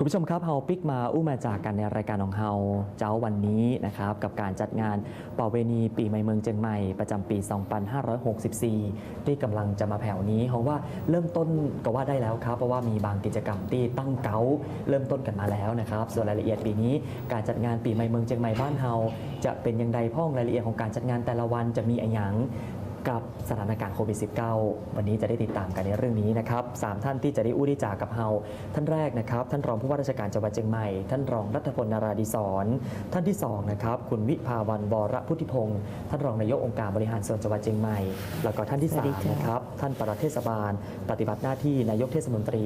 คุณผู้ชมครับเฮาปิกมาอู้มาจากกันในรายการของเฮาเจ้าวันนี้นะครับกับการจัดงานป่าเวณีปีใหม่เมืองเจียงใหม่ประจำปี 2564 ที่กำลังจะมาแผ่วนี้เพราะว่าเริ่มต้นก็ว่าได้แล้วครับ เพราะว่ามีบางกิจกรรมที่ตั้งเก้าเริ่มต้นกันมาแล้วนะครับ ส่วนรายละเอียดปีนี้การจัดงานปีใหม่เมืองเจียงใหม่บ้านเฮาจะเป็นยังไงพ้องรายละเอียดของการจัดงานแต่ละวันจะมีอะไรอย่าง กับสถานการณ์โควิด -19 วันนี้จะได้ติดตามกันในเรื่องนี้นะครับสามท่านที่จะได้อู้ได้จากกับเฮาท่านแรกนะครับ ท่านรองผู้ว่าราชการจังหวัดเชียงใหม่ ท่านรองรัฐพลนาราดิศรท่านที่สองนะครับคุณวิภาวันวรพุทธิพงศ์ท่านรองนายกองค์การบริหารส่วนจังหวัดเชียงใหม่ แล้วก็ท่านที่สวัสาสดีมค่ะนะครับท่านปลัดเทศบาล ปฏิบัติหน้าที่นายกเทศมนตรี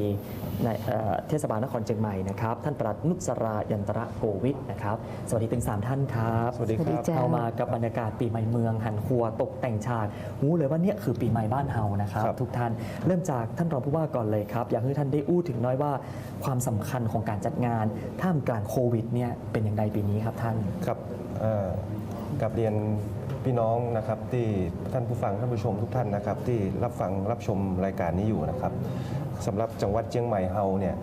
ในเอ่อเทศบาลนครเชียงใหม่นะครับท่านปลัดนุสรายันตระโกวิทนะครับสวัสดีถึงสามท่านครับสวัสดีครับสวัสดีจ้ะเอามากับบรรยากาศปีใหม่เมืองหันครัวตกแต่งฉากรู้เลยว่าเนี่ยคือปีใหม่บ้านเฮานะครับครับ ทุกท่านเริ่มจากท่านรองผู้ว่าก่อนเลยครับ อยากให้ท่านได้อู้ถึงน้อยว่าความสำคัญของการจัดงานท่ามกลางโควิดเนี่ยเป็นอย่างไรปีนี้ครับท่านครับเอ่อกับเรียนพี่น้องนะครับที่ท่านผู้ฟังท่านผู้ชมทุกท่านนะครับ ที่รับฟังรับชมรายการนี้อยู่นะครับสำหรับจังหวัดเชียงใหม่เฮาเนี่ย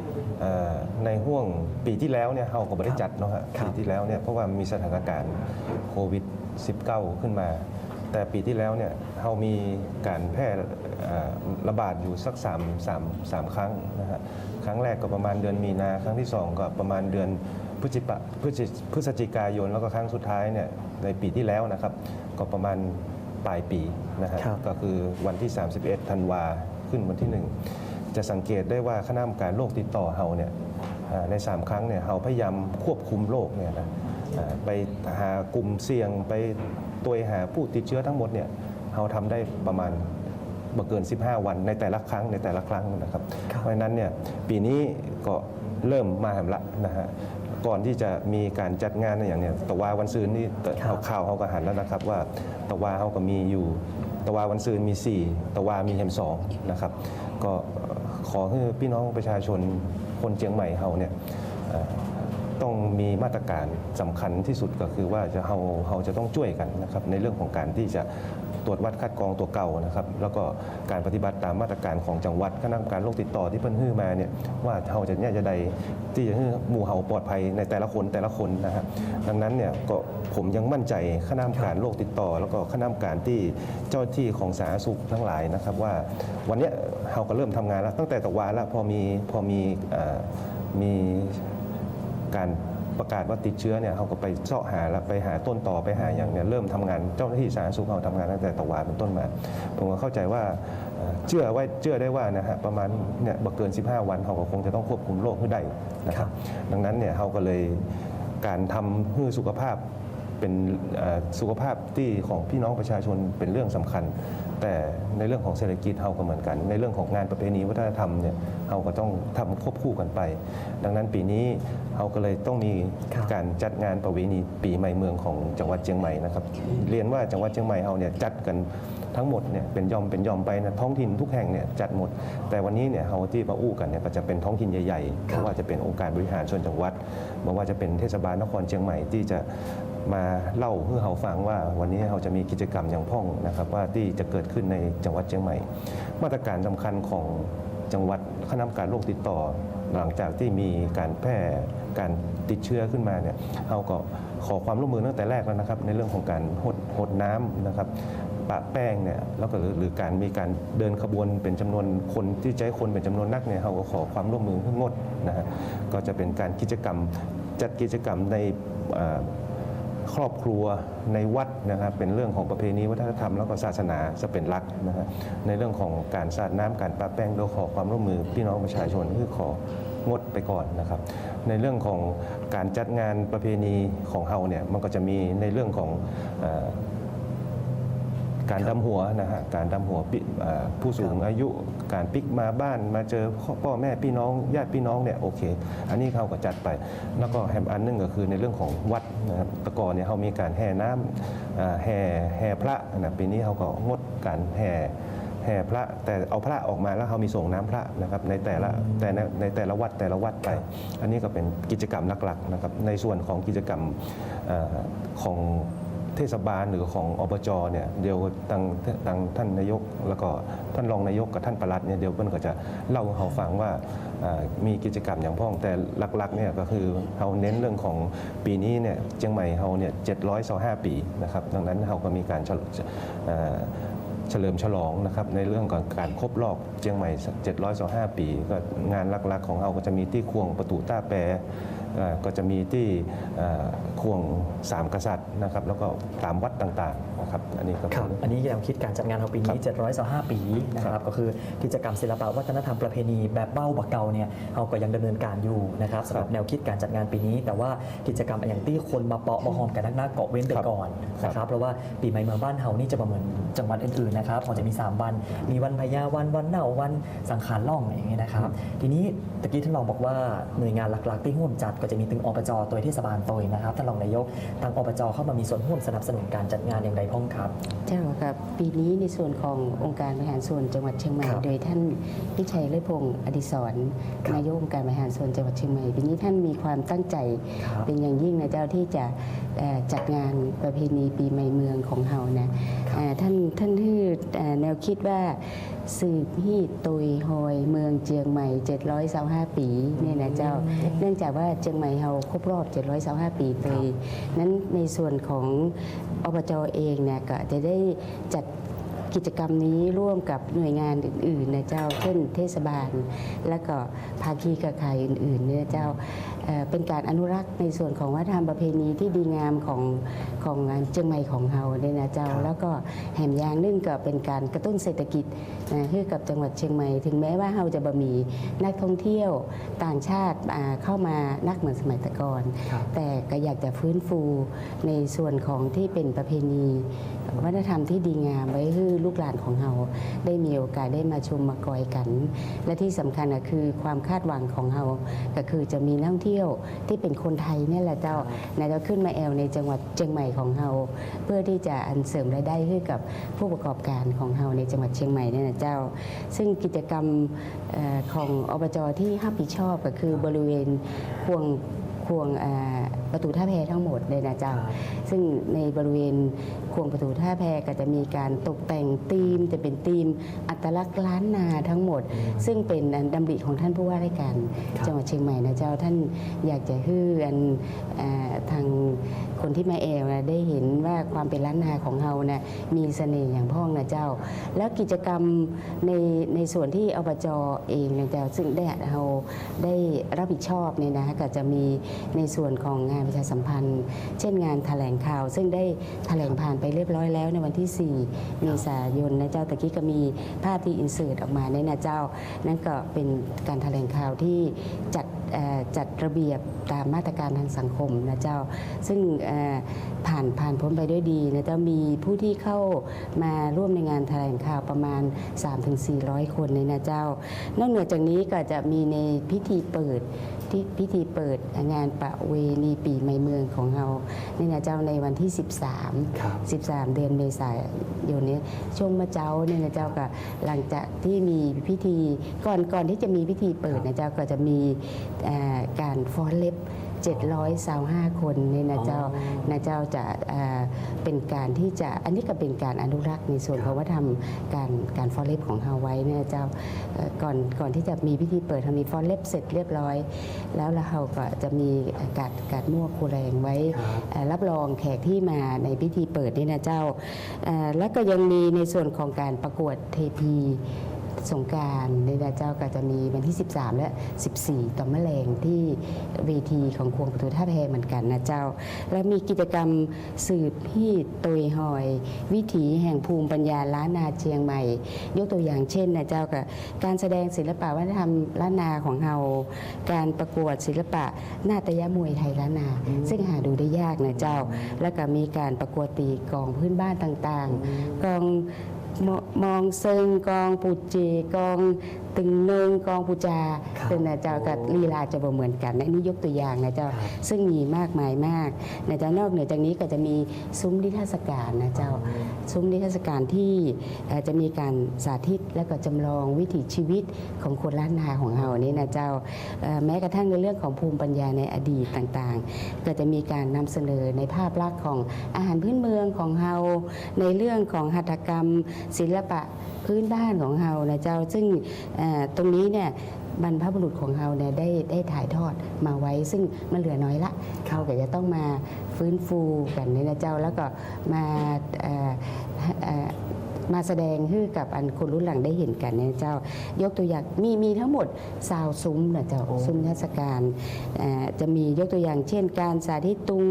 เอ่อในห่วงปีที่แล้วเนี่ยเฮาก็ไม่ได้จัดเนาะฮะครับปีที่แล้วเนี่ยเพราะว่ามีสถานการณ์โควิด -19 ขึ้นมา แต่ปีที่แล้วเนี่ยเฮามีการแพร่เอ่อระบาดอยู่สัก3 3 3ครั้งนะฮะครั้งแรกก็ประมาณเดือนมีนาครั้งที่สองก็ประมาณเดือนพฤศจิปะพฤศจิพฤศจิกายนแล้วก็ครั้งสุดท้ายเนี่ยในปีที่แล้วนะครับ ก็ประมาณปลายปีนะฮะครับก็คือวันที่ 31ธันวาขึ้นวันที่ 1 จะสังเกตได้ว่าคณะกรรมการโรคติดต่อเฮาเนี่ยอ่าใน 3 ครั้งเนี่ยเฮาพยายามควบคุมโรคเนี่ยนะอ่าไปหากลุ่มเสี่ยงไป ตัวหาผู้ติดเชื้อทั้งหมดเนี่ยเฮาทำได้ประมาณบ่เกิน 15 วันในแต่ละครั้งในแต่ละครั้งนะครับครับเพราะฉะนั้นเนี่ยปีนี้ก็เริ่มมาแหมละนะฮะก่อนที่จะมีการจัดงานอย่างเนี้ยตะวาวันซืนนี่ครับข่าวเขาก็หันแล้วนะครับว่าตะวาเขาก็มีอยู่ตะวาวันซืนมี 4 ตะวามีเฮมสองนะครับ ก็ขอให้พี่น้องประชาชนคนเชียงใหม่เขาเนี่ยเอ่อ ต้องมีมาตรการสำคัญที่สุดก็คือว่าจะเราเราจะต้องช่วยกันนะครับในเรื่องของการที่จะตรวจวัดคัดกรองตัวเก่านะครับแล้วก็การปฏิบัติตามมาตรการของจังหวัดคณะกรรมการโรคติดต่อที่เพิ่นฮื้อมาเนี่ยว่าเราจะเนี่ยจะใดที่จะให้หมู่เฮาปลอดภัยในแต่ละคนแต่ละคนนะครับดังนั้นเนี่ยก็ผมยังมั่นใจคณะกรรมการโรคติดต่อ แล้วก็คณะกรรมการที่เจ้าที่ของสาธารณสุขทั้งหลายนะครับว่าวันนี้เราก็เริ่มทำงานแล้วตั้งแต่ตะวันแล้วพอมีพอมีอมี การประกาศว่าติดเชื้อเนี่ยเราก็ไปเสาะหาแล้วไปหาต้นต่อไปหาอย่างเนี่ยเริ่มทำงานเจ้าหน้าที่สาธารณสุขเราทำงานตั้งแต่ตะวันเป็นต้นมา ผมก็เข้าใจว่าเอ่อเชื่อไว้เชื่อได้ว่านะฮะประมาณเนี่ยบ่เกิน 15 วันเราก็คงจะต้องควบคุมโรคให้ได้นะครับ ดังนั้นเนี่ยเราก็เลยการทำให้สุขภาพเป็นเอ่อสุขภาพที่ของพี่น้องประชาชนเป็นเรื่องสำคัญ แต่ในเรื่องของเศรษฐกิจเราก็เหมือนกัน ในเรื่องของงานประเพณีวัฒนธรรมเนี่ยเราก็ต้องทำควบคู่กันไป ดังนั้นปีนี้เราก็เลยต้องมีครับการจัดงานประเวณีปีใหม่เมืองของจังหวัดเชียงใหม่นะครับเรียนว่าจังหวัดเชียงใหม่เราเนี่ยจัดกันทั้งหมดเนี่ยเป็นย่อมเป็นย่อมไปนะท้องถิ่นทุกแห่งเนี่ยจัดหมด แต่วันนี้เนี่ยเราที่มาอู้กันเนี่ยก็จะเป็นท้องถิ่นใหญ่ๆครับไม่ว่าจะเป็นองค์การบริหารส่วนจังหวัดไม่ว่าจะเป็นเทศบาลนครเชียงใหม่ที่จะ มาเล่าให้เราฟังว่าวันนี้เราจะมีกิจกรรมอย่างพ่องนะครับ ว่าที่จะเกิดขึ้นในจังหวัดเชียงใหม่ มาตรการสำคัญของจังหวัดคณะกรรมการโรคติดต่อ หลังจากที่มีการแพร่การติดเชื้อขึ้นมาเนี่ยเราก็ขอความร่วมมือตั้งแต่แรกแล้วนะครับ ในเรื่องของการหดหดน้ำนะครับปะแป้งเนี่ยแล้วก็หรือการมีการเดินขบวนเป็นจำนวนคนที่ใช้คนเป็นจำนวนนักเนี่ยเราก็ขอความร่วมมือให้งดนะฮะก็จะเป็นการกิจกรรมจัดกิจกรรมใน ครอบครัวในวัดนะครับเป็นเรื่องของประเพณีวัฒนธรรมแล้วก็ศาสนาจะเป็นหลักนะฮะในเรื่องของการสาดน้ำการปาแป้งโดยขอความร่วมมือพี่น้องประชาชนคือของดไปก่อนนะครับในเรื่องของการจัดงานประเพณีของเฮาเนี่ยมันก็จะมีในเรื่องของอ การดำหัวนะฮะการดำหัวปิเอ่อผู้สูงอายุการปิกมาบ้านมาเจอพ่อแม่พี่น้องญาติพี่น้องเนี่ยโอเค อันนี้เขาก็จัดไป แล้วก็แฮมอันหนึงก็คือในเรื่องของวัดนะครับแตะกอนเนี่ยเขามีการแห่น้ำอ่าแห่แห่พระนะปีนี้เขาก็งดการแห่แห่พระแต่เอาพระออกมาแล้วเขามีส่งน้ำพระนะครับในแต่ละแต่ในในแต่ละวัดแต่ละวัดไป อันนี้ก็เป็นกิจกรรมหลักๆนะครับในส่วนของกิจกรรมเออของ เทศบาลหรือของอบจเนี่ยเดี๋ยวทางทางท่านนายก แล้วก็ท่านรองนายกกับท่านประลัดเนี่ยเดี๋ยวเพิ่นก็จะเล่าให้เราฟังว่ามีกิจกรรมอย่างพ้องแต่หลักๆเนี่ยก็คือเราเน้นเรื่องของปีนี้เนี่ยเชียงใหม่เราเนี่ย725ปีนะครับดังนั้นเราก็มีการเฉลิมฉลองนะครับในเรื่องของการครบรอบเชียงใหม่ 725 ปี ก็งานหลักๆ ของเราก็จะมีที่ควงประตูต้าแปร ก็จะมีที่อ่าควงสามกษัตริย์นะครับแล้วก็ตามวัดต่างๆนะครับอันนี้ก็ครับเป็นอันนี้แนวคิดการจัดงานของปีนี้ 725 ปีนะคครัรับบก็คือกิจกรรมศิลปะวัฒนธรรมประเพณีแบบเบ้าบักเกาเนี่ยเราก็ยังดำเนินการอยู่นะครับสำหรับแนวคิดการจัดงานปีนี้ แต่ว่ากิจกรรมอย่างที่คนมาเปาะมาหอมกันนักหน้าเกาะเว้นไปครับก่อนครับนะครับเพราะว่าปีใหม่เมืองบ้านเฮานี่จะมาเหมือนจังหวัดอื่นๆนะครับเขาจะมี 3 วัน มีวันพญาวันวันเน่าวันสังขารล่องอย่างเงี้ยนะครับ ทีนี้ตะกี้ท่านรองบอกว่าหน่วยงานหลักๆที่ร่วมจัดก็จะมีตึงอบจตัวเทศบาลตัวนะครับท่านรองนายกทางอบจเข้ามามีส่วนร่วมสนับสนุนการจัดงานอย่างไรพ้องครับเจ้าครับปีนี้ในส่วนขององค์การบริหารส่วนจังหวัดเชียงใหม่ครับโดยท่านพิชัยเลิศพงศ์อดิศรครับนายกองค์การบริหารส่วนจังหวัดเชียงใหม่ปีนี้ท่านมีความตั้งใจครับเป็นอย่างยิ่งนะเจ้าที่จะเอ่อจัดงานประเพณีปีใหม่เมืองของเฮานะครับเอ่อท่านท่านที่เอ่อแนวคิดว่า สืบฮีดตุยฮอยเมืองเจียงใหม่ 725 ปีเนี่ยนะเจ้า เนื่องจากว่าเชียงใหม่เฮาครบรอบ 725 ปีเตยนั้นในส่วนของอบจเองเนี่ยก็จะได้จัดกิจกรรมนี้ร่วมกับหน่วยงานอื่นๆนะเจ้า เช่นเทศบาล และก็ภาคีเครือข่ายอื่นๆเนี่ยเจ้า เอ่อเป็นการอนุรักษ์ในส่วนของวัฒนธรรมประเพณีที่ดีงามของของงานเชียงใหม่ของเฮาเนี่ยนะเจ้าครับแล้วก็แหมยางนึ่งก็เป็นการกระตุ้นเศรษฐกิจนะให้กับจังหวัดเชียงใหม่ ถึงแม้ว่าเฮาจะบ่มีนักท่องเที่ยวต่างชาติอ่าเข้ามานักเหมือนสมัยแต่ก่อนครับแต่ก็อยากจะฟื้นฟูในส่วนของที่เป็นประเพณีวัฒนธรรมที่ดีงามไว้ให้ลูกหลานของเราได้มีโอกาสได้มาชมมากอยกัน และที่สำคัญก็คือความคาดหวังของเราก็คือจะมีนักท่องเที่ยวที่เป็นคนไทยเนี่ยแหละเจ้านะเจ้าขึ้นมาแอลในจังหวัดเชียงใหม่ของเราเพื่อที่จะอันเสริมรายได้ให้กับผู้ประกอบการของเราในจังหวัดเชียงใหม่เนี่ยนะเจ้า ซึ่งกิจกรรมเอ่อของอบจที่รับผิดชอบก็คือบริเวณควงควงอ่า ประตูท่าแพทั้งหมดเลยนะเจ้า ซึ่งในบริเวณควงประตูท่าแพก็จะมีการตกแต่งธีมจะเป็นธีมอัตลักษณ์ล้านนาทั้งหมด ซึ่งเป็นอันดำริของท่านผู้ว่าราชการครับจังหวัดเชียงใหม่นะเจ้าท่านอยากจะฮื้ออันอ่าทางคนที่มาแอลนะได้เห็นว่าความเป็นล้านนาของเรานะมีเสน่ห์อย่างพ้องนะเจ้า แล้วกิจกรรมในในส่วนที่อบจเองนะเจ้าซึ่งได้เราได้รับผิดชอบเนี่ยนะก็จะมีในส่วนของงานประชาสัมพันธ์ เช่นงานแถลงข่าว ซึ่งได้แถลงผ่านไปเรียบร้อยแล้วในวันที่ 4 เมษายนนะเจ้าตะกี้ก็มีภาพที่อินเสิร์ตออกมาเนี่ยนะเจ้า นั่นก็เป็นการแถลงข่าวที่จัด จัดระเบียบตามมาตรการทางสังคมนะเจ้า ซึ่งผ่านผ่านพ้นไปด้วยดีนะเจ้ามีผู้ที่เข้ามาร่วมในงานแถลงข่าวประมาณ 3-400 คนเลยนะเจ้านอกเหนือจากนี้ก็จะมีในพิธีเปิด ที่พิธีเปิดงานประเวณีปีใหม่เมืองของเราเนี่ยนะเจ้าในวันที่ 13 ครับ 13 เดือนเมษายนนี้ช่วงเมื่อเจ้าเนี่ยนะเจ้าก็หลังจากที่มีพิธีก่อนก่อนที่จะมีพิธีเปิดนะเจ้าก็จะมีเอ่อการฟ้อนเล็บ 725 คนเนี่ยนะเจ้าอ๋อนะเจ้าจะเอ่อเป็นการที่จะอันนี้ก็เป็นการอนุรักษ์ในส่วนของวัฒนธรรมการการฟ้อนเล็บของเฮาไว้เนี่ยนะเจ้าเอ่อก่อนก่อนที่จะมีพิธีเปิดทำมีฟ้อนเล็บเสร็จเรียบร้อย แล้วเราก็จะมีการการมั่วครูแรงไว้ครับเอ่อรับรองแขกที่มาในพิธีเปิดนี่นะเจ้าเอ่อแล้วก็ยังมีในส่วนของการประกวดเทพี สงการนี่นะเจ้าก็จะมีวันที่ 13 และ 14 ต่อมะแรงที่เวทีของควงประตูท่าแพเหมือนกันนะเจ้า และมีกิจกรรมสืบฮีดตุยหอย วิถีแห่งภูมิปัญญาล้านนาเชียงใหม่ ยกตัวอย่างเช่นนะเจ้ากับการแสดงศิลปะวัฒนธรรมล้านนาของเราการประกวดศิลปะนาฏยมวยไทยล้านนา ซึ่งหาดูได้ยากนะเจ้า แล้วก็มีการประกวดตีกองพื้นบ้านต่างๆกอง มมองเซิงกลองปูจีกลอง ตึงเนิงกองปูจาครับเป็นนะเจ้ากับลีลาจะบ่เหมือนกันนะอันนี้ยกตัวอย่างนะเจ้าครับซึ่งมีมากมายมากนะเจ้านอกเหนือจากนี้ก็จะมีซุ้มนิทรรศการนะเจ้าซุ้มนิทรรศการที่เอ่อจะมีการสาธิตและก็จำลองวิถีชีวิตของคนล้านนาของเรานี่นะเจ้าเอ่อแม้กระทั่งในเรื่องของภูมิปัญญาในอดีตต่างๆ ก็จะมีการนำเสนอในภาพลักษณ์ของอาหารพื้นเมืองของเราในเรื่องของหัตถกรรม ศิลปะพื้นบ้านของเรานะเจ้าซึ่งเอ่อตรงนี้เนี่ยบรรพบุรุษของเราเนี่ยได้ได้ถ่ายทอดมาไว้ ซึ่งมันเหลือน้อยละเขาก็จะต้องมาฟื้นฟูกันในี่นะเจ้าแล้วก็มา มาแสดงให้กับอันคนรุ่นหลังได้เห็นกันเนี่ยเจ้า ยกตัวอย่างมีมีทั้งหมดซาวซุ้มนะเจ้าโอ้ซุ้มเทศกาลเอ่อจะมียกตัวอย่างเช่น การสาธิตตุง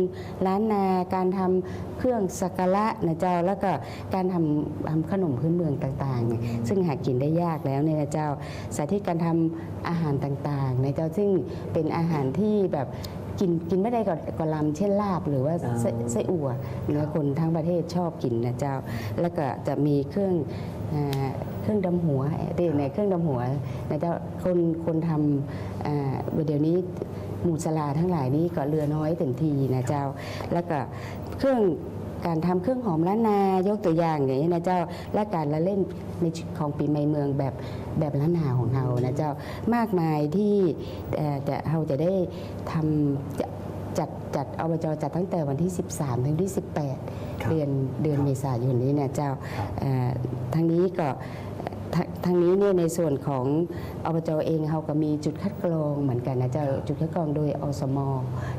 ล้านนาการทำเครื่องสักการะนะเจ้าแล้วก็การทำทำขนมพื้นเมืองต่างๆเนี่ยซึ่งหากินได้ยากแล้วเนี่ยนะเจ้าสาธิตการทำอาหารต่างๆนะเจ้าซึ่งเป็นอาหารที่แบบ กินกินไม่ได้ก่อนก่อนลำเช่นลาบหรือว่าไส้อ่าไส้อั่วเนื้อคนทั้งประเทศชอบกินนะเจ้า แล้วก็จะมีเครื่องเอ่อเครื่องดำหัวเรียกในเครื่องดำหัวนะเจ้าคนคนทำเอ่อเดี๋ยวนี้หมูสลาทั้งหลายนี้ก็เรือน้อยเต็มทีนะเจ้า แล้วก็เครื่อง การทำเครื่องหอมล้านนายกตัวอย่างอย่างนี้นะเจ้าและการละเล่นในของปีใหม่เมืองแบบแบบล้านนาของเรานะเจ้ามากมายที่เอ่อจะเราจะได้ทำจะจัดจัดอบจจัดตั้งแต่วันที่ 13 ถึงที่ครับ18 เดือนเดือนครับเมษายนนี้นะเจ้าครับเอ่อทั้งนี้ก็ ทาทางนี้เนี่ยในส่วนของอบจเองเราก็มีจุดคัดกรองเหมือนกันนะเจ้าจุดคัดกรองโดยอสม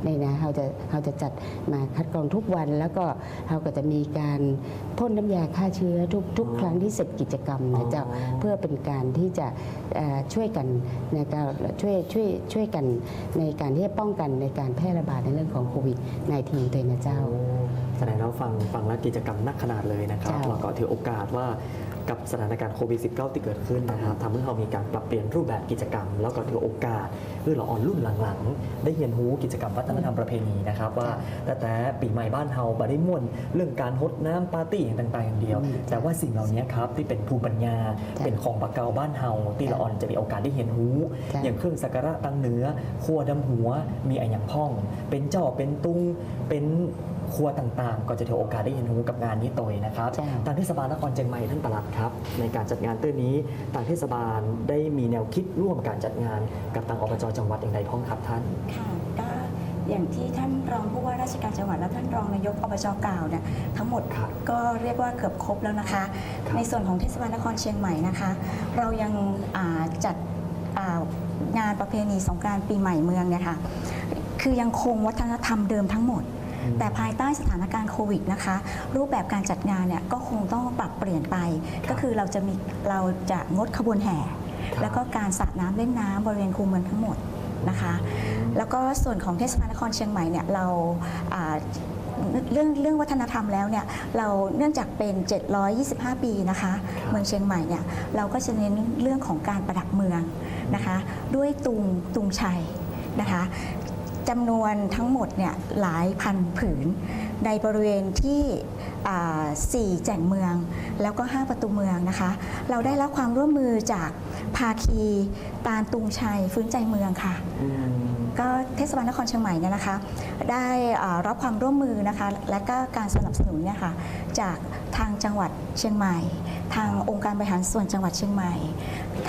ในนะเราจะเราจะจัดมาคัดกรองทุกวัน แล้วก็เราก็จะมีการพ่นน้ำยาฆ่าเชื้อทุกทุกอ๋อครั้งที่เสร็จกิจกรรมนะเจ้าอ๋อเพื่อเป็นการที่จะเอ่อช่วยกันนะเจ้าช่วยช่วยช่วยกันในการที่จะป้องกันในการแพร่ระบาดในเรื่องของโควิด -19 ตัวนะเจ้าโอ้แสดงแล้วฟังฟังแล้วกิจกรรมนักขนาดเลยนะครับเจ้าแล้วก็ถือโอกาสว่า กับสถานการณ์โควิด -19 ที่เกิดขึ้นนะครับทำให้เรามีการปรับเปลี่ยนรูปแบบกิจกรรม แล้วก็ถือโอกาสเพื่อเราอ่อนรุ่นหลังๆ ได้เรียนรู้กิจกรรมวัฒนธรรมประเพณีนะครับว่าแต่แต่ปีใหม่บ้านเฮาบ่ได้ม่วนเรื่องการฮดน้ำปาร์ตี้อย่างต่างๆอย่างเดียวอืมแต่ว่าสิ่งเหล่านี้ครับที่เป็นภูมิปัญญาจ้ะเป็นของปากเกาบ้านเฮาที่เราอ่อนจะมีโอกาสได้เห็นรู้จ้ะอย่างเครื่องสักการะตังเหนือครัวดำหัวมีอะอย่างพ่อง เป็นเจ้าเป็นตุงเป็น ครัวต่างๆ ก็จะถือโอกาสได้เห็นรู้กับงานนี้ตัวเองนะครับจ้ะ ทางเทศบาลนครเชียงใหม่ท่านปลัดครับ ในการจัดงานเตื้อนี้ทางเทศบาลได้มีแนวคิดร่วมการจัดงานกับทางอบจจังหวัดอย่างไรพ้องครับท่าน ค่ะก็อย่างที่ท่านรองผู้ว่าราชการจังหวัดและท่านรองนายกอบจกล่าวเนี่ยทั้งหมดครับก็เรียกว่าเกือบครบแล้วนะคะ ครับ ในส่วนของเทศบาลนครเชียงใหม่นะคะ เรายังอ่าจัดอ่างานประเพณีสงกรานต์ปีใหม่เมืองเนี่ยค่ะคือยังคงวัฒนธรรมเดิมทั้งหมดอืม แต่ภายใต้สถานการณ์โควิดนะคะ รูปแบบการจัดงานเนี่ยก็คงต้องปรับเปลี่ยนไป ก็คือเราจะมีเราจะงดขบวนแห่ครับแล้วก็การสาดน้ำเล่นน้ำบริเวณคูเมืองทั้งหมดนะคะ แล้วก็ส่วนของเทศบาลนครเชียงใหม่เนี่ยเราอ่าเรื่องเรื่องวัฒนธรรมแล้วเนี่ยเราเนื่องจากเป็น 725 ปีนะคะ เมืองเชียงใหม่เนี่ยเราก็จะเน้นเรื่องของการประดับเมืองนะคะ ด้วยตุงตุงชัยนะคะ จำนวนทั้งหมดเนี่ยหลายพันผืน ในบริเวณที่อ่าสี่แจ่งเมือง แล้วก็ 5 ประตูเมืองนะคะ เราได้รับความร่วมมือจากภาคีตาลตุงชัยฟื้นใจเมืองค่ะ ก็เทศบาลนครเชียงใหม่เนี่ยนะคะได้รับความร่วมมือนะคะและก็การสนับสนุนเนี่ยค่ะจากทางจังหวัดเชียงใหม่ ทางองค์การบริหารส่วนจังหวัดเชียงใหม่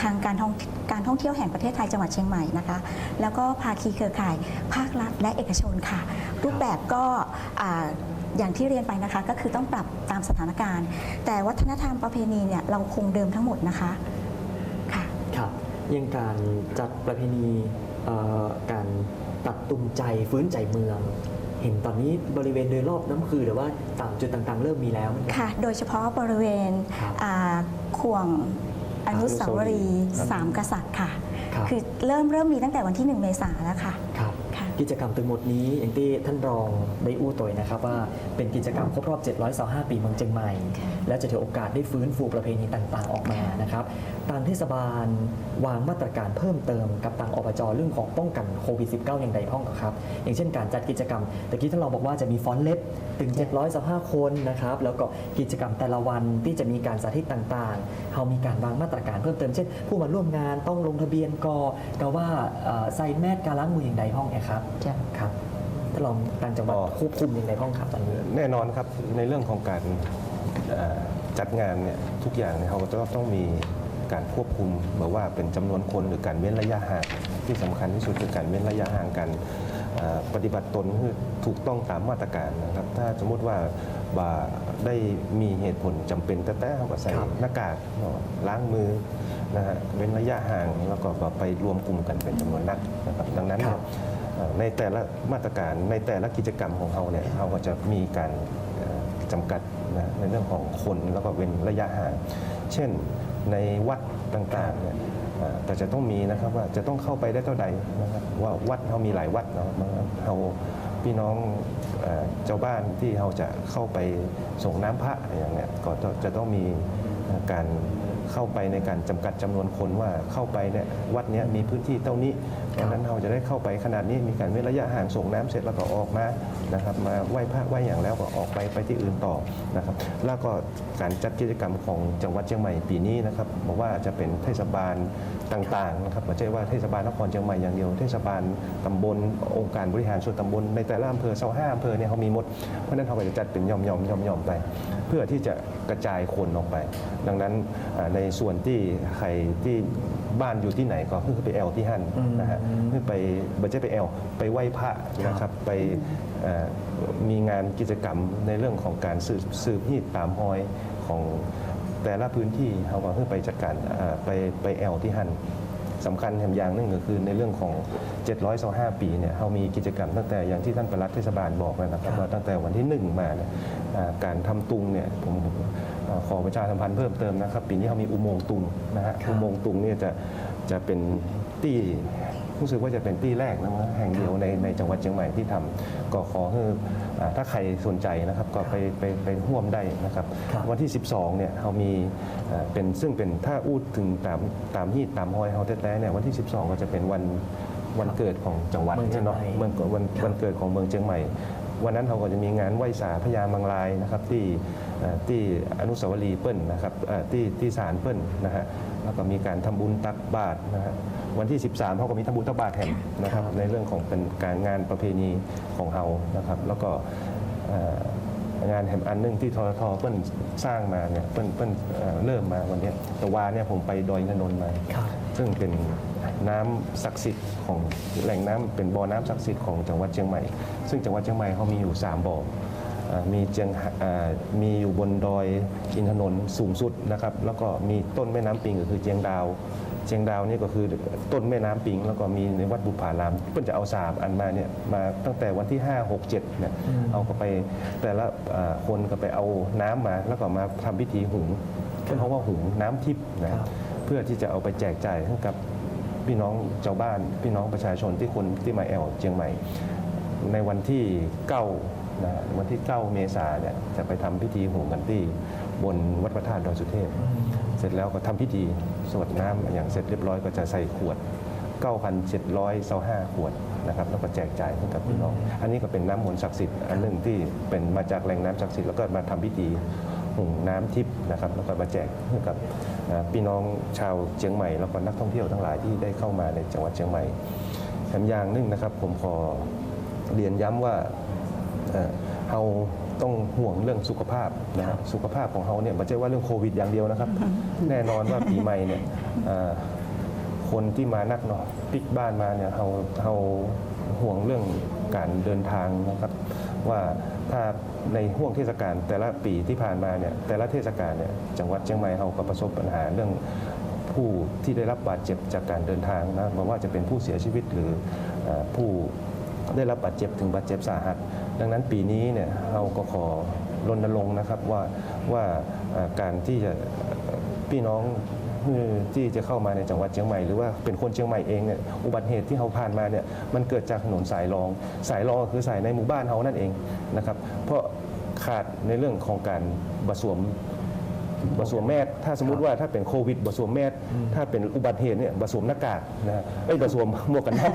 ทางการท่องการท่องเที่ยวแห่งประเทศไทยจังหวัดเชียงใหม่นะคะแล้วก็ภาคีเครือข่ายภาครัฐและเอกชนค่ะ รูปแบบก็อย่างที่เรียนไปนะคะก็คือต้องปรับตามสถานการณ์ แต่วัฒนธรรมประเพณีเนี่ยเราคงเดิมทั้งหมดนะคะค่ะครับยังการจัดประเพณี การตัดตุมใจฟื้นใจเมือง เห็นตอนนี้บริเวณโดยรอบน้ำคือหรือว่าตามจุดต่างๆ เริ่มมีแล้วค่ะ โดยเฉพาะบริเวณครับอ่าข่วงอนุสาวรีย์ครับสามกษัตริย์ค่ะครับคือเริ่มเริ่มมีตั้งแต่วันที่ 1 เมษายนแล้วค่ะครับค่ะ กิจกรรมทั้งหมดนี้อย่างที่ท่านรองได้อู้ตัวนะครับว่าเป็นกิจกรรมครบรอบ 725 ปีเมืองเชียงใหม่ และจะถือโอกาสได้ฟื้นฟูประเพณีต่างๆ ออกมานะครับทางเทศบาลวางมาตรการเพิ่มเติมกับทางอบจเรื่องของป้องกันโควิด -19 อย่างใดพ้องครับ อย่างเช่นการจัดกิจกรรมตะกี้ท่านรองบอกว่าจะมีฟอนเล็บถึง725คนนะครับแล้วก็กิจกรรมแต่ละวันที่จะมีการสาธิตต่างๆเรามีการวางมาตรการเพิ่มเติมเช่น ผู้มาร่วมงานต้องลงทะเบียนกอกว่าใส่แมสการล้างมืออย่างใดพ้องเนี่ยครับจ้ะครับท่านรองต่างจังหวัดอ๋อควบคุมอย่างไรพ้องครับตอนนี้ แน่นอนครับในเรื่องของการเอ่อจัดงานเนี่ยทุกอย่างเนี่ยเราจะต้องมีการควบคุมแบบว่าเป็นจำนวนคนหรือการเว้นระยะห่างที่สำคัญที่สุดคือการเว้นระยะห่างกันเอ่อปฏิบัติตนคือถูกต้องตามมาตรการนะครับ ถ้าสมมติว่าว่าได้มีเหตุผลจำเป็นแต่แต่เขาก็ใส่ครับหน้ากากเนาะล้างมือนะฮะเว้นระยะห่างแล้วก็ไปรวมกลุ่มกันเป็นจำนวนนักนะครับดังนั้น ในแต่ละมาตรการในแต่ละกิจกรรมของเขาเนี่ยเขาก็จะมีการจำกัดนะในเรื่องของคนแล้วก็เว้นระยะห่าง เช่นในวัดต่างๆเนี่ยแต่จะต้องมีนะครับว่าจะต้องเข้าไปได้เท่าใดนะครับว่าวัดเขามีหลายวัดเนาะเขาพี่น้องเจ้าบ้านที่เขาจะเข้าไปส่งน้ำพระอย่างเนี้ยก็จะต้องมีการ เข้าไปในการจำกัดจำนวนคนว่าเข้าไปเนี่ยวัดเนี้ยมีพื้นที่เท่านี้ครับดังนั้นเราจะได้เข้าไปขนาดนี้มีการเว้นระยะห่างส่งน้ำเสร็จแล้วก็ออกมานะครับมาไหว้พระไหว้อย่างแล้วก็ออกไปไปที่อื่นต่อนะครับแล้วก็การจัดกิจกรรมของจังหวัดเชียงใหม่ปีนี้นะครับบอกว่าจะเป็นเทศบาลต่างๆนะครับไม่ใช่ว่าเทศบาลนครเชียงใหม่อย่างเดียว เทศบาลตำบลองค์การบริหารส่วนตำบลในแต่ละอำเภอเสาห้าอำเภอเนี่ยเขามีหมดเพราะฉะนั้นเขาก็จะจัดเป็นย่อมๆย่อมๆไป เพื่อที่จะ กระจายคนออกไป ดังนั้นอ่าในส่วนที่ใครที่บ้านอยู่ที่ไหนก็คือไปแอลที่หั่นนะฮะอืมคือไปบัจเจไปแอลไปไหว้พระนะครับไปเอ่อมีงานกิจกรรมในเรื่องของการสืบสืบฮีดตามหอยของแต่ละพื้นที่เขาก็คือไปจัดการอ่าไปไปแอลที่หั่น สำคัญแถมอย่างหนึงก็คือในเรื่องของ 725 ปีเนี่ยเขามีกิจกรรมตั้งแต่อย่างที่ท่านประหลัดเทศบาลบอกแล้วนะครับว่าตั้งแต่วันที่ 1 มาเนี่ยอ่าการทำตุงเนี่ยผมอ่าขอประชาสัมพันธ์เพิ่มเติมนะครับ ปีนี้เขามีอุโมงค์ตุงนะฮะครับอุโมงค์ตุงเนี่ยจะจะเป็นที่ รู้สึกว่าจะเป็นที่แรกนะมั้งแห่งเดียวในในจังหวัดเชียงใหม่ที่ทำก็ขอให้อ่าถ้าใครสนใจนะครับก็ไปไปไปร่วมได้นะครับ ครับวันที่ 12เนี่ยเขามีเอ่อเป็นซึ่งเป็นถ้าอูดถึงตามตามที่ตามหอยเขาแท้ๆเนี่ยวันที่ 12 ก็จะเป็นวันวันเกิดของจังหวัดเมืองเชียงใหม่เนาะเมืองวันครับวันเกิดของเมืองเชียงใหม่ วันนั้นเขาก็จะมีงานไหว้สาพญามังลายนะครับที่เอ่อที่อนุสาวรีย์เปิ้ลนะครับเอ่อที่ที่ศาลเปิ้ลนะฮะแล้วก็มีการทำบุญตักบาตรนะฮะวันที่ 13เขาก็มีทำบุญตักบาตรแห่งนะครับครับในเรื่องของเป็นการงานประเพณีของเฮานะครับ แล้วก็เอ่องานแห่งอันหนึงที่ทรทเปิ้ลสร้างมาเนี่ยเปิ้ลเปิ้ลเอ่อเริ่มมาวันเนี้ยแต่วาเนี่ยผมไปดอยนนนท์มาครับซึ่งเป็น น้ำศักดิ์สิทธิ์ของแหล่งน้ำเป็นบ่อน้ำศักดิ์สิทธิ์ของจังหวัดเชียงใหม่ ซึ่งจังหวัดเชียงใหม่เขามีอยู่ 3 บ่ออ่ามีเจียงอ่ามีอยู่บนดอยอินทนนท์สูงสุดนะครับ แล้วก็มีต้นแม่น้ำปิงก็คือเจียงดาว เจียงดาวนี่ก็คือต้นแม่น้ำปิง แล้วก็มีในวัดบุพาราม เพิ่นจะเอาสามอันมาเนี่ยมาตั้งแต่วันที่ 5 6 7เนี่ยอืมเอาก็ไปแต่ละอ่าคนก็ไปเอาน้ำมา แล้วก็มาทำพิธีหุงเพราะว่าหุงน้ำทิพย์นะครับเพื่อที่จะเอาไปแจกจ่ายให้กับ พี่น้องชาวบ้าน พี่น้องประชาชนที่คนที่มาแอลเชียงใหม่ ในวันที่9นะวันที่ 9 เมษาเนี่ยจะไปทำพิธีหุงกันที่บนวัดพระธาตุดอยสุเทพ เสร็จแล้วก็ทำพิธีสวดน้ำอย่างเสร็จเรียบร้อยก็จะใส่ขวด 9,725 ขวดนะครับแล้วก็แจกจ่ายให้กับพี่น้อง อันนี้ก็เป็นน้ำมนต์ศักดิ์สิทธิ์อันหนึ่งที่เป็นมาจากแหล่งน้ำศักดิ์สิทธิ์แล้วก็มาทำพิธีหุงน้ำทิพย์นะครับแล้วก็มาแจกให้กับ เอ่อพี่น้องชาวเชียงใหม่แล้วก็นักท่องเที่ยวทั้งหลายที่ได้เข้ามาในจังหวัดเชียงใหม่แถมอย่างหนึ่งนะครับผมขอเรียนย้ำว่าเอ่อเราต้องห่วงเรื่องสุขภาพนะครับสุขภาพของเราเนี่ยไม่ใช่ว่าเรื่องโควิดอย่างเดียวนะครับ แน่นอนว่าปีใหม่เนี่ยเอ่อคนที่มานักเนาะปิกบ้านมาเนี่ยเราเราห่วงเรื่องการเดินทางนะครับ ว่าถ้า ในห่วงเทศกาลแต่ละปีที่ผ่านมาเนี่ยแต่ละเทศกาลเนี่ยจังหวัดเชียงใหม่เราก็ประสบปัญหาเรื่องผู้ที่ได้รับบาดเจ็บจากการเดินทางนะไม่ว่าจะเป็นผู้เสียชีวิตหรือผู้ได้รับบาดเจ็บถึงบาดเจ็บสาหัส ดังนั้นปีนี้เนี่ยเราก็ขอรณรงค์นะครับว่าว่าการที่จะพี่น้อง ที่จะเข้ามาในจังหวัดเชียงใหม่หรือว่าเป็นคนเชียงใหม่เองเนี่ยอุบัติเหตุที่เขาผ่านมาเนี่ยมันเกิดจากถนนสายรอง สายรองก็คือสายในหมู่บ้านเขานั่นเองนะครับ เพราะขาดในเรื่องของการบสวมบสวมแมสถ้าสมมติว่าถ้าเป็นโควิดบสวมแมสถ้าเป็นอุบัติเหตุเนี่ยบสวมหน้ากากนะฮะเอ้ยบสวมหมวกกันน็อก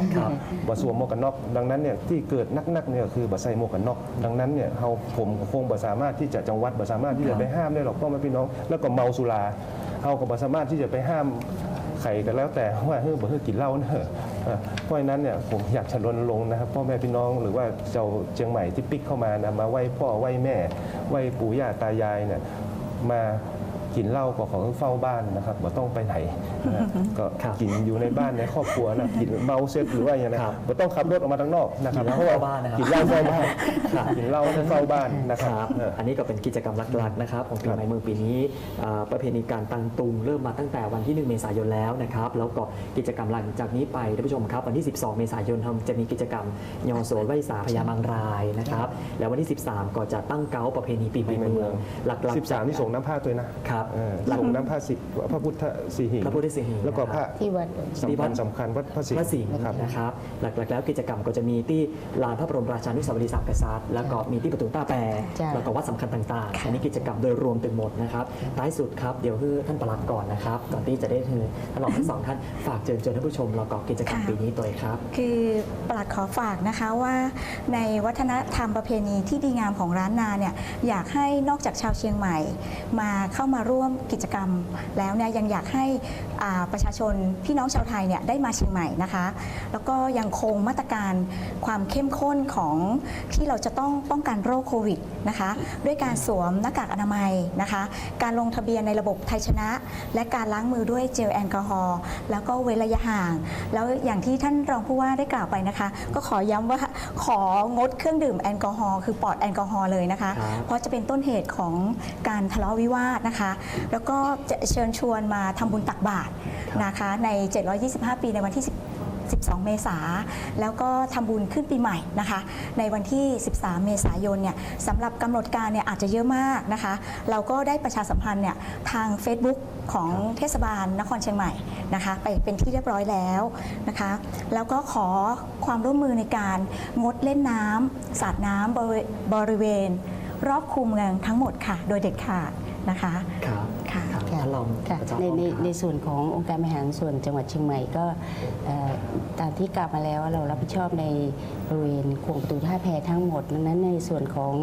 บสวมหมวกกันน็อกดังนั้นเนี่ยที่เกิดนักๆเนี่ยคือบใส่หมวกกันน็อกดังนั้นเนี่ยเราผมคงบสามารถที่จะจังหวัดบสามารถที่จะไปห้ามได้หรอกพ่อแม่พี่น้อง แล้วก็เมาสุรา เอาก็บสามารถที่จะไปห้ามใครกันแล้วแต่ว่าเฮ้ยบ่เฮ้ยกินเหล้านะเออเพราะฉะนั้นเนี่ยผมอยากจะรณรงค์นะครับพ่อแม่พี่น้องหรือว่าเจ้าเชียงใหม่ที่ปิกเข้ามานะมาไหว้พ่อไหว้แม่ไหว้ปู่ย่าตายายเนี่ยมา กินเหล้าก็ของเฝ้าบ้านนะครับบ่ต้องไปไหนนะก็ครับกินอยู่ในบ้านในครอบครัวนะกินเมาเซ็ตหรือว่าอย่างไรครับบ่ต้องขับรถออกมาข้างนอกนะครับกินเหล้าเพราะว่าเฝ้าบ้านนะครับกินเหล้าเฝ้าบ้านกินเหล้าเฝ้าบ้านนะคครับรับเอออันนี้ก็เป็นกิจกรรมหลักๆนะครับของปีครับใหม่เมืองปีนี้อ่าประเพณีการตังตุงเริ่มมาตั้งแต่วันที่ 1 เมษายนแล้วนะครับ แล้วก็กิจกรรมหลังจากนี้ไปท่านผู้ชมครับ วันที่ 12 เมษายนเราจะมีกิจกรรมยอโสไหวสาพญามังรายนะครับแล้ววันที่ 13 ก็จะตั้งเก้าประเพณีปีใหม่เมืองหลักๆสิบสามนี่ส่งน้ำผ้าตัวนะครับเออส่งน้ำผ้าสิพระพุทธสีหิงพระพุทธสิหิงแล้วก็พระที่วัดสำคัญสำคัญวัดพระสิงพระสิงห์ครับนะครับหลักๆแล้วกิจกรรมก็จะมีที่ลานพระบรมราชานุสาวรีย์สามกษัตริย์แล้วก็มีที่ประตูต้าแปรจ้ะแล้วก็วัดสำคัญต่างๆอันนี้กิจกรรมโดยรวมถึงหมดนะครับท้ายสุดครับเดี๋ยวคือท่านประหลัดก่อนนะครับก่อนที่จะได้คือท่านรองทั้งสองท่านฝากเชิญชวนท่านผู้ชมเราก็กิจกรรมค่ะปีนี้ตัวเองครับ คือปลัดขอฝากนะคะว่าในวัฒนธรรมประเพณีที่ดีงามของร้านนาเนี่ยอยากให้นอกจากชาวเชียงใหม่มาเข้ามาร่วมกิจกรรมแล้วเนี่ยยังอยากให้อ่าประชาชนพี่น้องชาวไทยเนี่ยได้มาเชียงใหม่นะคะ แล้วก็ยังคงมาตรการความเข้มข้นของที่เราจะต้องป้องกันโรคโควิดนะคะด้วยการสวมหน้ากากอนามัยนะคะ การลงทะเบียนในระบบไทยชนะ และการล้างมือด้วยเจลแอลกอฮอล์แล้วก็เว้นระยะห่าง แล้วอย่างที่ท่านรองผู้ว่าได้กล่าวไปนะคะ ก็ขอย้ำว่าของดเครื่องดื่มแอลกอฮอล์คือปลอดแอลกอฮอล์เลยนะคะครับเพราะจะเป็นต้นเหตุของการทะเลาะวิวาทนะคะแล้วก็จะเชิญชวนมาทำบุญตักบาตรนะคะ ใน 725 ปีในวันที่ 10 12 เมษาแล้วก็ทำบุญขึ้นปีใหม่นะคะ ในวันที่ 13 เมษายนเนี่ยสำหรับกำหนดการเนี่ยอาจจะเยอะมากนะคะ เราก็ได้ประชาสัมพันธ์เนี่ยทาง Facebook ของเทศบาลนครเชียงใหม่นะคะ ไปเป็นที่เรียบร้อยแล้วนะคะ แล้วก็ขอความร่วมมือในการงดเล่นน้ำสาดน้ำบริเวณบริเวณรอบคูเมืองทั้งหมดค่ะ โดยเด็ดขาด นะคะ ครับานรองค่ะประจำในในครับในส่วนขององค์การบริหารส่วนจังหวัดเชียงใหม่ก็เอ่อตามที่กล่าวมาแล้วว่าเรารับผิดชอบในบริเวณโขงประตูท่าแพทั้งหมดดังนั้นในส่วนของ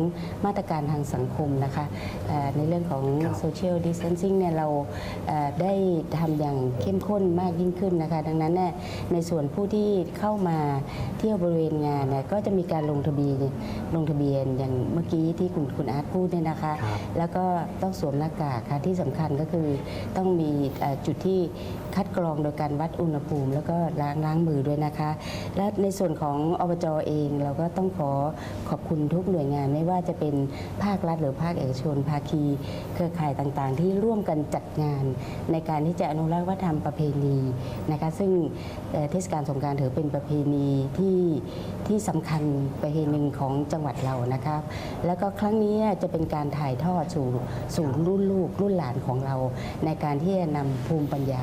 มาตรการทางสังคมนะคะเอ่อในเรื่องของ ครับโซเชียลดิส a ทนซิ่งเนี่ยเราเอ่อได้ทำอย่างเข้มข้นมากยิ่งขึ้นนะคะ ดังนั้นเนี่ยในส่วนผู้ที่เข้ามาเที่ยวบริเวณงานเนี่ยก็จะมีการลงทะเบียนลงทะเบียนอย่างเมื่อกี้ที่คุณคุณอาร์ตพูดเนี่ยนะคะ ครับ แล้วก็ต้องสวมหน้ากากค่ะที่สำคัญก็คือต้องมีจุดที่ คัดกรองโดยการวัดอุณหภูมิ แล้วก็ล้างล้างมือด้วยนะคะ และในส่วนของอบจเองเราก็ต้องขอขอบคุณทุกหน่วยงาน ไม่ว่าจะเป็นภาครัฐหรือภาคเอกชน ภาคี เครือข่ายต่างๆ ที่ร่วมกันจัดงาน ในการที่จะอนุรักษ์วัฒนธรรมประเพณีนะคะ ซึ่งเทศกาลสงกรารถือเป็นประเพณีที่ที่สำคัญประเพณีหนึ่งของจังหวัดเรานะครับ แล้วก็ครั้งนี้จะเป็นการถ่ายทอดสู่สู่รุ่นลูกรุ่นหลานของเรา ในการที่จะนำภูมิปัญญา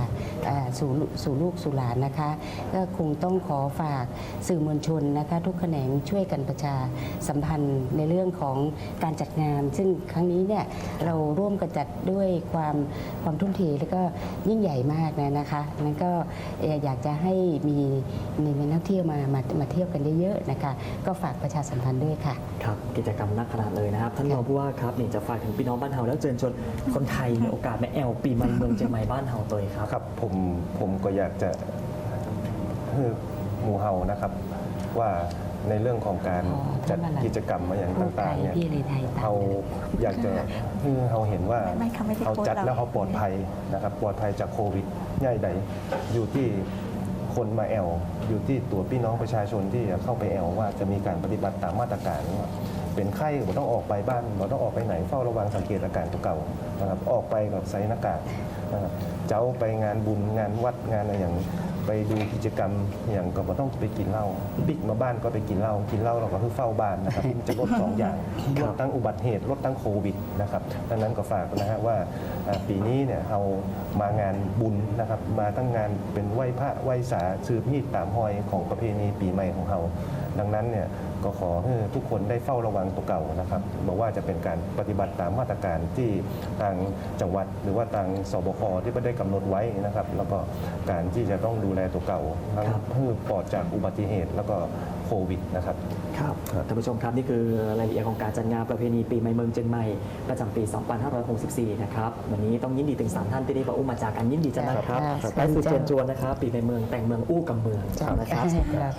สู่ลูสู่ลูกสู่หลานนะคะ ก็คงต้องขอฝากสื่อมวลชนนะคะ ทุกแขนงช่วยกันประชาสัมพันธ์ในเรื่องของการจัดงาน ซึ่งครั้งนี้เนี่ยเราร่วมกันจัดด้วยความความทุ่มเทแล้วก็ยิ่งใหญ่มากนะนะคะนั้นก็เอ่ออยากจะให้มีมีนักเที่ยวมามามาเที่ยวกันเยอะๆนะคะ ก็ฝากประชาสัมพันธ์ด้วยค่ะครับกิจกรรมนักขนาดเลยนะครับท่านรองผู้ว่าครับนี่จะฝากถึงพี่น้องบ้านเฮาแล้วเชิญชวนคนไทยมีโอกาสมาแอลปีใหม่เมืองเชียงใหม่บ้านเฮาตัวเองครับครับผมผมก็อยากจะให้หมู่เฮานะครับ ว่าในเรื่องของการอ๋อจัดท่านประหลัดกิจกรรมมาอย่างต่างๆเนี่ยพี่เลยไทยตามเราอยากจะให้เราเห็นว่าไม่เขาไม่ได้เขาจัดโพสต์เราแล้วเขาปลอดภัยนะครับ ปลอดภัยจากโควิดง่ายใดอยู่ที่คนมาแอลอยู่ที่ตัวพี่น้องประชาชนที่จะเข้าไปแอลว่าจะมีการปฏิบัติตามมาตรการหรือเปล่า เป็นไข้บ่ต้องออกไปบ้านบ่ต้องออกไปไหนเฝ้าระวังสังเกตอาการตัวเก่านะครับออกไปกับใส่หน้ากากนะครับเจ้าไปงานบุญงานวัดงานอะไรอย่างไปดูกิจกรรมอย่างก็บ่ต้องไปกินเหล้าปิกมาบ้านก็ไปกินเหล้ากินเหล้าเราก็คือเฝ้าบ้านนะครับ จะลดสองอย่างลดตั้งอุบัติเหตุลดตั้งโควิดนะครับดังนั้นก็ฝากนะฮะว่าอ่าปีนี้เนี่ยเอามางานบุญนะครับมาตั้งงานเป็นไหว้พระไหว้สาสืบมีดตามหอยของประเพณีปีใหม่ของเรา ดังนั้นเนี่ยก็ขอให้ทุกคนได้เฝ้าระวังตัวเก่านะครับบอกว่าจะเป็นการปฏิบัติตามมาตรการที่ทางจังหวัด หรือว่าทางสบคที่ได้กำหนดไว้นะครับ แล้วก็การที่จะต้องดูแลตัวเก่าทั้งครับเพื่อปลอดจากอุบัติเหตุ แล้วก็โควิดนะครับครับท่านผู้ชมครับนี่คือรายละเอียดของการจัดงานประเพณีปีใหม่เมืองเจียงใหม่ประจำปี 2564 นะครับวันนี้ต้องยินดีถึง 3 ท่านที่ได้มาอุ้มมาจากกันยินดีจังนะครับครับไปสืบเชิญจวนนะครับปีใหม่เมืองแต่งเมืองอู้กับเมืองนะครับครับ